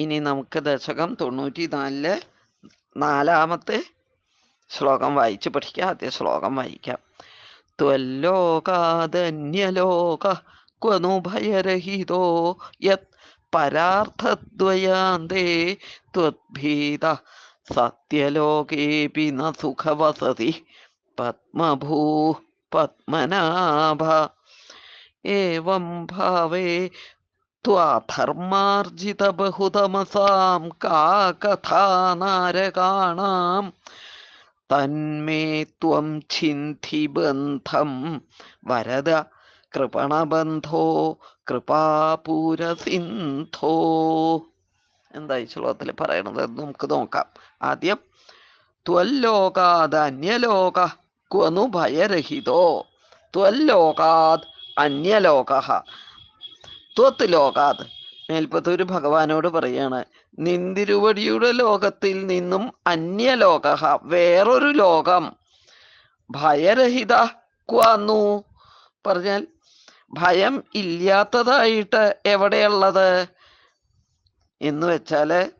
ഇനി നമുക്ക് ദശകം തൊണ്ണൂറ്റി നാലിൽ നാലാമത്തെ ശ്ലോകം വായിച്ച് പഠിക്കാം. ആദ്യ ശ്ലോകം വായിക്കാം. ത്വല്ലോകാതന്യലോക ക്വനുഭയരഹിതോ യത് പരാർത്ഥദ്വയാന്തേ ത്വദ്ഭീത സത്യലോകേപി ന സുഖവസതി പത്മഭൂ പത്മനാഭ. ഏവം ഭാവേ ധർമാർജിതബഹുതമസാം കാകഥാനാരകാണാം. തന്മേ ത്വം ചിന്തി ബന്ധം വരദ കൃപണബന്ധോ കൃപാപൂരസിന്ധോ. എന്താ എന്തായി ശ്ലോകത്തിൽ പറയണത്? നമുക്ക് നോക്കാം. ആദ്യം ത്വല്ലോകാത് അന്യലോക ക്വനു ഭയരഹിതോ. ത്വല്ലോകാത് അന്യലോക. ത്വത്ത് ലോകാത്. മേൽപ്പത്തൂര് ഭഗവാനോട് പറയാണ് നിന്തിരുവടിയുടെ ലോകത്തിൽ നിന്നും അന്യലോക വേറൊരു ലോകം. ഭയരഹിത ക്വാന്നു. പറഞ്ഞാൽ ഭയം ഇല്ലാത്തതായിട്ട് എവിടെയുള്ളത്? എന്ന് വെച്ചാൽ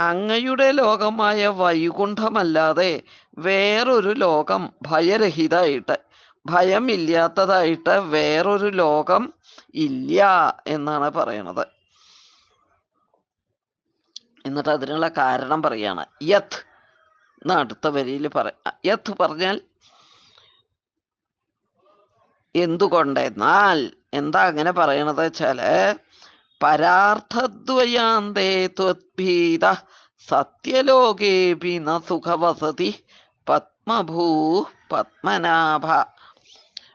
അങ്ങയുടെ ലോകമായ വൈകുണ്ഠമല്ലാതെ വേറൊരു ലോകം ഭയരഹിതമായിട്ട് ഭയം ഇല്ലാത്തതായിട്ട് വേറൊരു ലോകം ഇല്ല എന്നാണ് പറയണത്. എന്നിട്ട് അതിനുള്ള കാരണം പറയാണ്. യത്ത് എന്ന് അടുത്ത വരിയിൽ പറ യത്ത് പറഞ്ഞാൽ എന്തുകൊണ്ടെന്നാൽ എന്താ അങ്ങനെ പറയണത് വെച്ചാൽ പരാർത്ഥദ്വയാന്തേ ത്വദ്ഭീത സത്യലോകേപി ന സുഖവസതി പത്മഭൂ പത്മനാഭ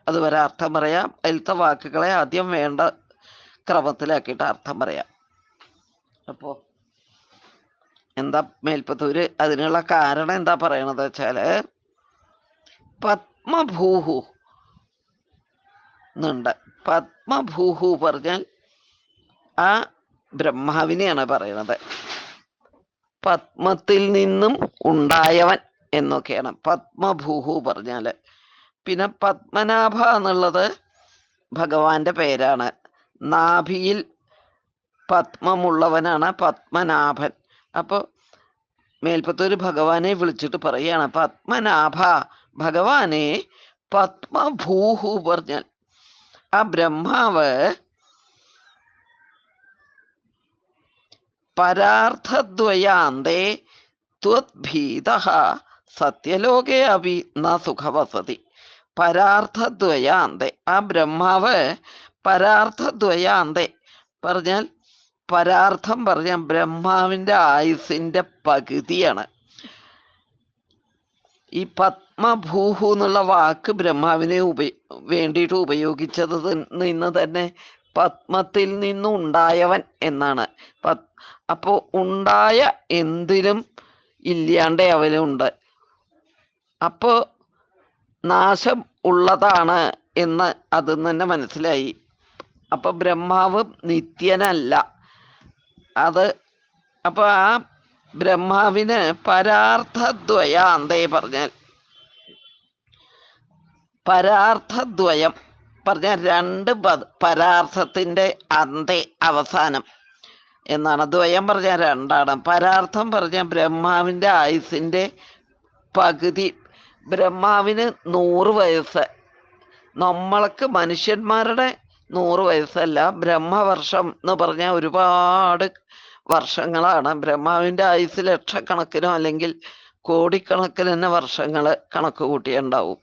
അതുവരെ അർത്ഥം പറയാം. അതിലത്തെ വാക്കുകളെ ആദ്യം വേണ്ട ക്രമത്തിലാക്കിയിട്ട് അർത്ഥം പറയാം. അപ്പോ എന്താ മേൽപ്പത്തൂര്? അതിനുള്ള കാരണം എന്താ പറയണത് വെച്ചാൽ പത്മഭൂഹു എന്നുണ്ട് പത്മഭൂഹു പറഞ്ഞാൽ ആ ബ്രഹ്മാവിനെയാണ് പറയണത്. പത്മത്തിൽ നിന്നും ഉണ്ടായവൻ എന്നൊക്കെയാണ്. പത്മഭൂഹു പറഞ്ഞാൽ പിന്നെ പത്മനാഭ എന്നുള്ളത് ഭഗവാന്റെ പേരാണ്. നാഭിയിൽ പത്മമുള്ളവനാണ് പത്മനാഭൻ. അപ്പോൾ മേൽപ്പത്തൊരു ഭഗവാനെ വിളിച്ചിട്ട് പറയാണ് പത്മനാഭ ഭഗവാനെ പത്മഭൂഹു പറഞ്ഞാൽ. ആ ബ്രഹ്മാവ് പരാർത്ഥദ്വയാന്തേ ത്വദ്ഭീത സത്യലോകേ അപി ന സുഖവസതി. പരാർത്ഥദ്വയാന്തേ. ആ ബ്രഹ്മാവ് പരാർത്ഥദ്വയാന്തേ. പറഞ്ഞാൽ പരാർത്ഥം പറഞ്ഞാൽ ബ്രഹ്മാവിന്റെ ആയുസിന്റെ പകുതിയാണ്. ഈ പത്മഭൂഹു എന്നുള്ള വാക്ക് ബ്രഹ്മാവിനെ ഉപ വേണ്ടിയിട്ട് ഉപയോഗിച്ചത് നിന്ന് തന്നെ പത്മത്തിൽ നിന്നുണ്ടായവൻ എന്നാണ്. പത് അപ്പോൾ ഉണ്ടായ എന്തിനും ഇല്ലാണ്ടേ അവനുണ്ട്. അപ്പോ നാശം ഉള്ളതാണ് എന്ന് അത് തന്നെ മനസ്സിലായി. അപ്പൊ ബ്രഹ്മാവ് നിത്യനല്ല. അത് അപ്പൊ ആ ബ്രഹ്മാവിന് പരാർത്ഥദ്വയാന്തേ പറഞ്ഞാൽ. പരാർത്ഥദ്വയം പറഞ്ഞ രണ്ട് പരാർത്ഥത്തിന്റെ അന്തേ അവസാനം എന്നാണ്. ദ്വയം പറഞ്ഞാൽ രണ്ടാണ്. പരാർത്ഥം പറഞ്ഞ ബ്രഹ്മാവിന്റെ ആയുസിന്റെ പകുതി ബ്രഹ്മാവിന് നൂറ് വയസ്സ്. നമ്മൾക്ക് മനുഷ്യന്മാരുടെ നൂറ് വയസ്സല്ല ബ്രഹ്മവർഷം എന്ന് പറഞ്ഞാൽ ഒരുപാട് വർഷങ്ങളാണ്. ബ്രഹ്മാവിന്റെ ആയുസ് ലക്ഷക്കണക്കിനോ അല്ലെങ്കിൽ കോടിക്കണക്കിന് തന്നെ വർഷങ്ങൾ കണക്ക് കൂട്ടിയുണ്ടാവും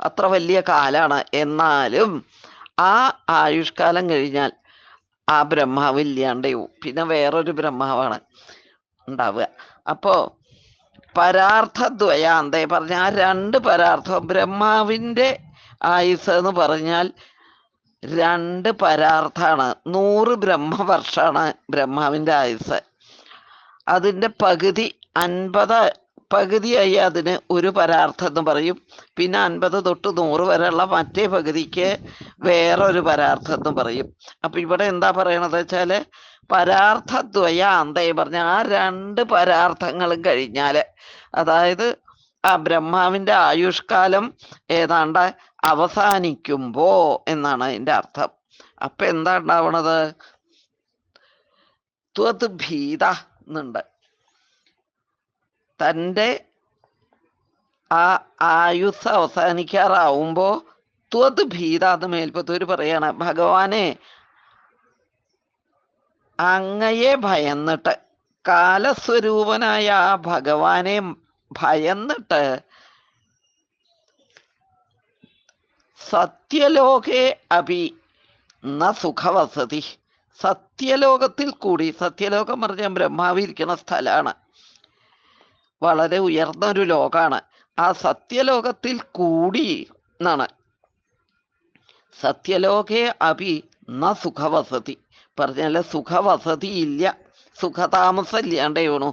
അത്ര വലിയ കാലാണ്. എന്നാലും ആ ആയുഷ്കാലം കഴിഞ്ഞാൽ ആ ബ്രഹ്മാവ് ഇല്ലാണ്ടാവും പിന്നെ വേറൊരു ബ്രഹ്മാവാണ് ഉണ്ടാവുക. അപ്പോ പരാർത്ഥദ്വയാന്തേ. പറഞ്ഞ ആ രണ്ട് പരാർത്ഥം ബ്രഹ്മാവിന്റെ ആയുസ് എന്ന് പറഞ്ഞാൽ രണ്ട് പരാർത്ഥാണ്. നൂറ് ബ്രഹ്മവർഷാണ് ബ്രഹ്മാവിന്റെ ആയുസ് അതിന്റെ പകുതി അൻപത് പകുതിയായി അതിന് ഒരു പരാർത്ഥം എന്ന് പറയും. പിന്നെ അൻപത് തൊട്ട് നൂറ് വരെയുള്ള മറ്റേ പകുതിക്ക് വേറൊരു പരാർത്ഥം എന്ന് പറയും. അപ്പൊ ഇവിടെ എന്താ പറയണത് വെച്ചാൽ പരാർത്ഥദ്വയാന്തേ പറഞ്ഞ ആ രണ്ട് പരാർത്ഥങ്ങളും കഴിഞ്ഞാൽ അതായത് ആ ബ്രഹ്മാവിന്റെ ആയുഷ്കാലം ഏതാണ്ട് അവസാനിക്കുമ്പോ എന്നാണ് അതിന്റെ അർത്ഥം. അപ്പൊ എന്താ ഉണ്ടാവണത്? ത്വത് ഭീത എന്നുണ്ട്. തന്റെ ആ ആയുസ് അവസാനിക്കാറാവുമ്പോ ത്വത് ഭീത എന്ന് മേൽപ്പത്തൂര് പറയാണ്. ഭഗവാനെ അങ്ങയെ ഭയന്നിട്ട് കാലസ്വരൂപനായ ആ ഭഗവാനെ ഭയന്നിട്ട് സത്യലോകേ അഭി ന സുഖവസതി. സത്യലോകത്തിൽ കൂടി സത്യലോകം പറഞ്ഞാൽ ബ്രഹ്മാവിരിക്കുന്ന സ്ഥലമാണ്. വളരെ ഉയർന്നൊരു ലോകമാണ് ആ സത്യലോകത്തിൽ കൂടി എന്നാണ്. സത്യലോകേ അപി ന സുഖവസതി. പറഞ്ഞാൽ സുഖവസതി ഇല്ല സുഖതാമസം ഇല്ലാണ്ടേ വേണു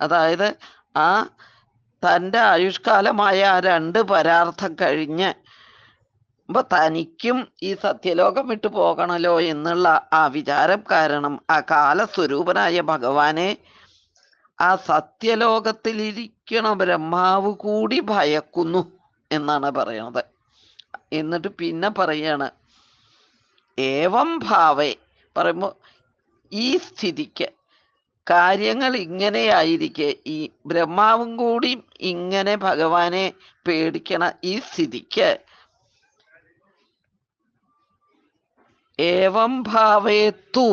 അതായത് ആ തന്റെ ആയുഷ്കാലമായ ആ രണ്ട് പരാർത്ഥം കഴിഞ്ഞ് അപ്പൊ തനിക്കും ഈ സത്യലോകം വിട്ടു പോകണല്ലോ എന്നുള്ള ആ വിചാരം കാരണം ആ കാലസ്വരൂപനായ ഭഗവാനെ ആ സത്യലോകത്തിലിരിക്കണ ബ്രഹ്മാവ് കൂടി ഭയക്കുന്നു എന്നാണ് പറയണത് എന്നിട്ട് പിന്നെ പറയാണ് ഏവം ഭാവേ പറയുമ്പോ ഈ സ്ഥിതിക്ക് കാര്യങ്ങൾ ഇങ്ങനെയായിരിക്കെ ഈ ബ്രഹ്മാവും കൂടി ഇങ്ങനെ ഭഗവാനെ പേടിക്കണ ഈ സ്ഥിതിക്ക്. ഏവം ഭാവേത്തു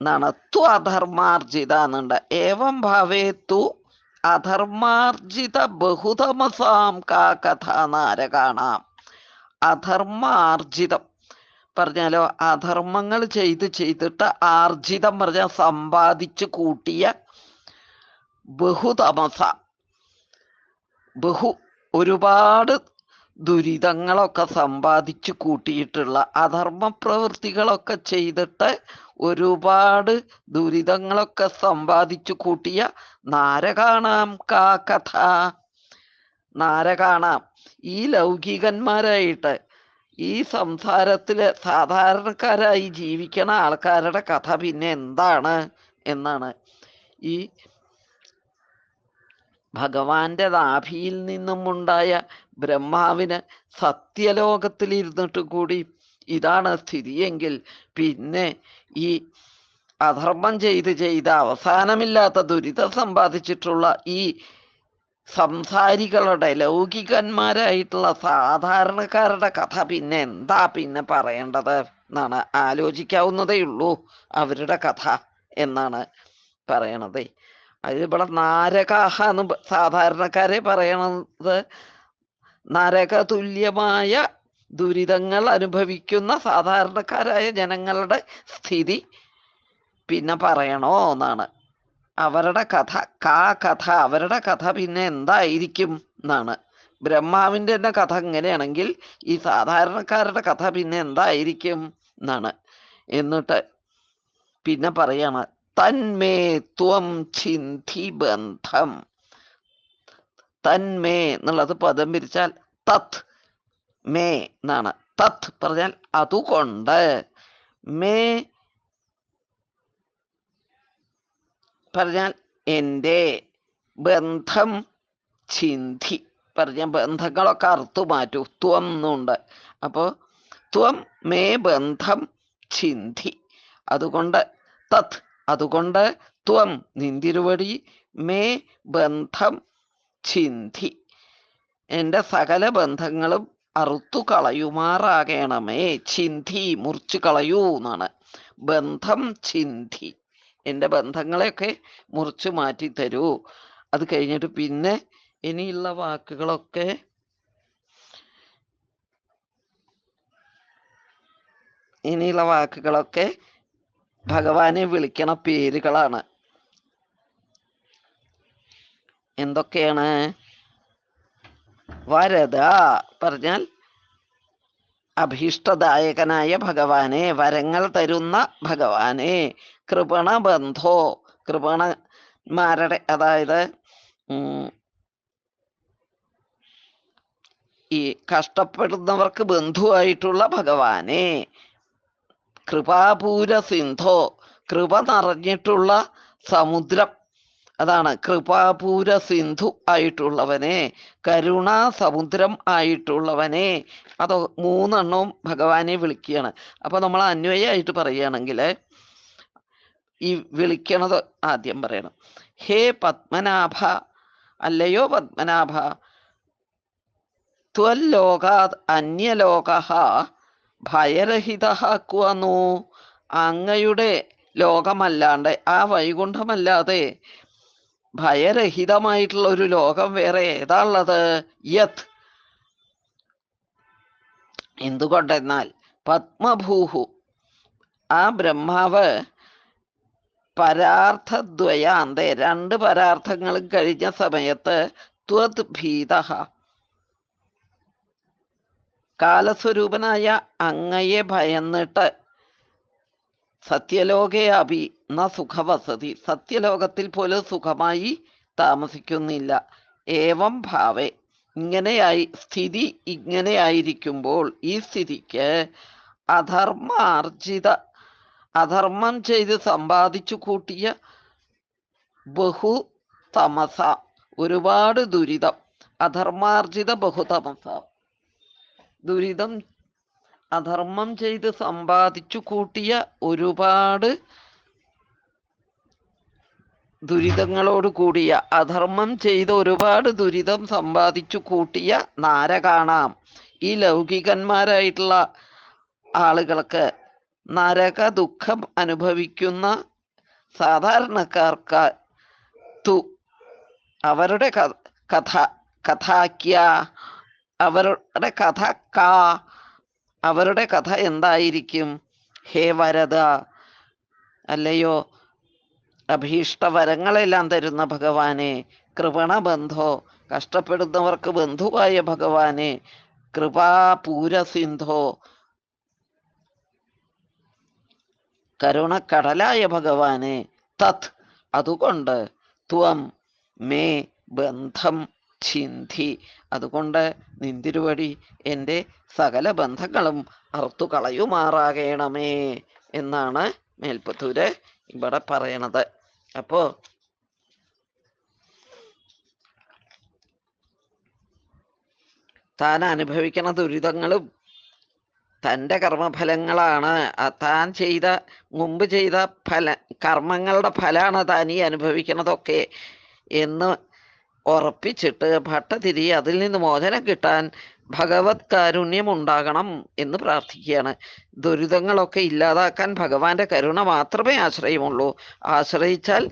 എന്നാണ് ത്വ അധർമാർജിത എന്നുണ്ട്. ഏവം ഭാവേത്തു അധർമാർജിത ബഹുതമസാം കാ കഥ നാരകാണാം. അധർമാർജിതം. പറഞ്ഞാലോ അധർമ്മങ്ങൾ ചെയ്ത് ചെയ്തിട്ട് ആർജിതം പറഞ്ഞാൽ സമ്പാദിച്ചു കൂട്ടിയ ബഹുതമസ. ബഹു ഒരുപാട് ദുരിതങ്ങളൊക്കെ സമ്പാദിച്ചു കൂട്ടിയിട്ടുള്ള അധർമ്മ പ്രവൃത്തികളൊക്കെ ചെയ്തിട്ട് ഒരുപാട് ദുരിതങ്ങളൊക്കെ സമ്പാദിച്ചു കൂട്ടിയ നാരകാണാം കാ കഥ. നാരകാണാം. ഈ ലൗകികന്മാരായിട്ട് ഈ സംസാരത്തിൽ സാധാരണക്കാരായി ജീവിക്കണ ആൾക്കാരുടെ കഥ പിന്നെ എന്താണ് എന്നാണ്. ഈ ഭഗവാന്റെ നാഭിയിൽ നിന്നും ഉണ്ടായ ബ്രഹ്മാവിന് സത്യലോകത്തിലിരുന്നിട്ട് കൂടി ഇതാണ് സ്ഥിതിയെങ്കിൽ പിന്നെ ഈ അധർമ്മം ചെയ്ത് ചെയ്ത് അവസാനമില്ലാത്ത ദുരിതം സമ്പാദിച്ചിട്ടുള്ള ഈ സംസാരികളുടെ ലൗകികന്മാരായിട്ടുള്ള സാധാരണക്കാരുടെ കഥ പിന്നെ എന്താ പിന്നെ പറയേണ്ടത് എന്നാണ് ആലോചിക്കാവുന്നതേ ഉള്ളൂ അവരുടെ കഥ എന്നാണ് പറയണത്. അതിവിടെ നാരകാഹ എന്ന് സാധാരണക്കാരെ പറയണത് നരക തുല്യമായ ദുരിതങ്ങൾ അനുഭവിക്കുന്ന സാധാരണക്കാരായ ജനങ്ങളുടെ സ്ഥിതി പിന്നെ പറയണോ എന്നാണ് അവരുടെ കഥ കാ കഥ അവരുടെ കഥ പിന്നെ എന്തായിരിക്കും എന്നാണ്. ബ്രഹ്മാവിന്റെ തന്നെ കഥ എങ്ങനെയാണെങ്കിൽ ഈ സാധാരണക്കാരുടെ കഥ പിന്നെ എന്തായിരിക്കും എന്നാണ്. എന്നിട്ട് പിന്നെ പറയാണ് തന്മേ ത്വം ചിന്തി ബന്ധം. തന്മേ എന്നുള്ളത് പദം പിരിച്ചാൽ തത്. മേ എന്നാണ്. തത് പറഞ്ഞാൽ അതുകൊണ്ട്. മേ പറഞ്ഞാൽ എന്റെ ബന്ധം ചിന്തി. പറഞ്ഞ ബന്ധങ്ങളൊക്കെ അറുത്തു മാറ്റൂ. ത്വം എന്നുണ്ട്. അപ്പോൾ ത്വം മേ ബന്ധം ചിന്തി. അതുകൊണ്ട് തത്. അതുകൊണ്ട് ത്വം നിന്തിരുവടി മേ ബന്ധം ചിന്തി. എന്റെ സകല ബന്ധങ്ങളും അറുത്തു കളയുമാറാകണമേ. ചിന്തി മുറിച്ചു കളയൂ എന്നാണ്. ബന്ധം ചിന്തി. എന്റെ ബന്ധങ്ങളെയൊക്കെ മുറിച്ചു മാറ്റി തരൂ. അത് കഴിഞ്ഞിട്ട് പിന്നെ ഇനിയുള്ള വാക്കുകളൊക്കെ ഇനിയുള്ള വാക്കുകളൊക്കെ ഭഗവാനെ വിളിക്കണ പേരുകളാണ്. എന്തൊക്കെയാണ്? വരദ പറഞ്ഞാൽ അഭീഷ്ടദായകനായ ഭഗവാനെ വരങ്ങൾ തരുന്ന ഭഗവാനെ കൃപണബന്ധോ കൃപണന്മാരുടെ അതായത് ഈ കഷ്ടപ്പെടുന്നവർക്ക് ബന്ധുവായിട്ടുള്ള ഭഗവാനെ കൃപാപൂര സിന്ധോ കൃപ നിറഞ്ഞിട്ടുള്ള സമുദ്രം അതാണ്. കൃപാപൂര സിന്ധു ആയിട്ടുള്ളവനെ കരുണാ സമുദ്രം ആയിട്ടുള്ളവനെ. അത് മൂന്നെണ്ണവും ഭഗവാനെ വിളിക്കുകയാണ്. അപ്പൊ നമ്മൾ അന്വയമായിട്ട് പറയുകയാണെങ്കിൽ ഈ വിളിക്കണത് ആദ്യം പറയണം. ഹേ പത്മനാഭ അല്ലയോ പത്മനാഭ ത്വല്ലോകാത് അന്യലോക ഭയരഹിത അങ്ങയുടെ ലോകമല്ലാണ്ട് ആ വൈകുണ്ഠമല്ലാതെ ഭയരഹിതമായിട്ടുള്ള ഒരു ലോകം വേറെ ഏതാ യത് എന്തുകൊണ്ടെന്നാൽ പത്മഭൂഹു ആ ബ്രഹ്മാവ് പരാർത്ഥദ്വയാന്ത രണ്ട് പരാർത്ഥങ്ങളും കഴിഞ്ഞ സമയത്ത് ത്വത് ഭീത കാലസ്വരൂപനായ അങ്ങയെ ഭയന്നിട്ട് സത്യലോകേ അഭി ന സുഖവസതി. സത്യലോകത്തിൽ പോലും സുഖമായി താമസിക്കുന്നില്ല. ഏവം ഭാവേ. ഇങ്ങനെയായി സ്ഥിതി ഇങ്ങനെയായിരിക്കുമ്പോൾ ഈ സ്ഥിതിക്ക് അധർമാർജിത അധർമ്മം ചെയ്ത് സമ്പാദിച്ചു കൂട്ടിയ ബഹു തമസ ഒരുപാട് ദുരിതം. അധർമാർജിത ബഹുതമസ. ദുരിതം അധർമ്മം ചെയ്ത് സമ്പാദിച്ചു കൂട്ടിയ ഒരുപാട് ദുരിതങ്ങളോട് കൂടിയ അധർമ്മം ചെയ്ത് ഒരുപാട് ദുരിതം സമ്പാദിച്ചു കൂട്ടിയ നാര കാണാം. ഈ ലൗകികന്മാരായിട്ടുള്ള ആളുകൾക്ക് നരക ദുഃഖം അനുഭവിക്കുന്ന സാധാരണക്കാർക്ക് തു അവരുടെ കഥ കഥാക്യ അവരുടെ കഥ കാ അവരുടെ കഥ എന്തായിരിക്കും? ഹേ വരദ അല്ലയോ? അഭീഷ്ട വരങ്ങളെല്ലാം തരുന്ന ഭഗവാനെ കൃപണബന്ധോ കഷ്ടപ്പെടുന്നവർക്ക് ബന്ധുവായ ഭഗവാനെ കൃപാപൂരസിന്ധോ കരുണക്കടലായ ഭഗവാനെ തത്. അതുകൊണ്ട് ത്വം മേ ബന്ധം ചിന്തി. അതുകൊണ്ട് നിന്തിരുവടി എന്റെ സകല ബന്ധങ്ങളും അറുത്തു കളയുമാറാകണമേ എന്നാണ് മേൽപ്പത്തൂര് ഇവിടെ പറയണത്. അപ്പോ താൻ അനുഭവിക്കുന്ന ദുരിതങ്ങളും തന്റെ കർമ്മഫലങ്ങളാണ്. താൻ ചെയ്ത മുമ്പ് ചെയ്ത ഫല കർമ്മങ്ങളുടെ ഫലമാണ് താൻ ഈ അനുഭവിക്കുന്നതൊക്കെ എന്ന് ഉറപ്പിച്ചിട്ട് ഭട്ടതിരി അതിൽ നിന്ന് മോചനം കിട്ടാൻ ഭഗവത് കാരുണ്യം ഉണ്ടാകണം എന്ന് പ്രാർത്ഥിക്കുകയാണ്. ദുരിതങ്ങളൊക്കെ ഇല്ലാതാക്കാൻ ഭഗവാന്റെ കരുണ മാത്രമേ ആശ്രയമുള്ളൂ. ആശ്രയിച്ചാൽ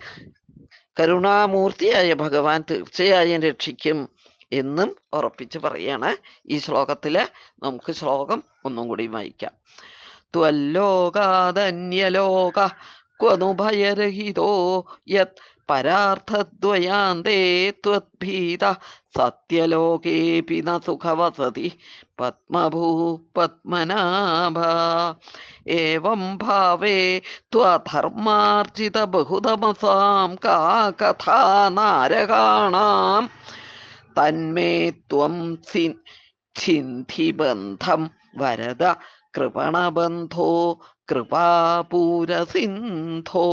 കരുണാമൂർത്തിയായ ഭഗവാൻ തീർച്ചയായും രക്ഷിക്കും എന്നും ഉറപ്പിച്ച് പറയാണ്. ഈ ശ്ലോകത്തിൽ നമുക്ക് ശ്ലോകം ഒന്നും കൂടി വായിക്കാം. ത്വല്ലോകാതന്യലോക ക്വനുഭയരഹിതോ യത് പരാർത്ഥദ്വയാന്തേ സത്യലോകേപി ന സുഖവസതി പത്മഭൂ പത്മനാഭ ഏവം ഭാവേ ത്വധർമാർജിത ബഹുതമസാം കാ കഥാ നാരകാണാം തന്മേ ത്വം സി- ചിന്തി ബന്ധം വരദ കൃപണബന്ധോ കൃപാപൂരസിന്ധോ.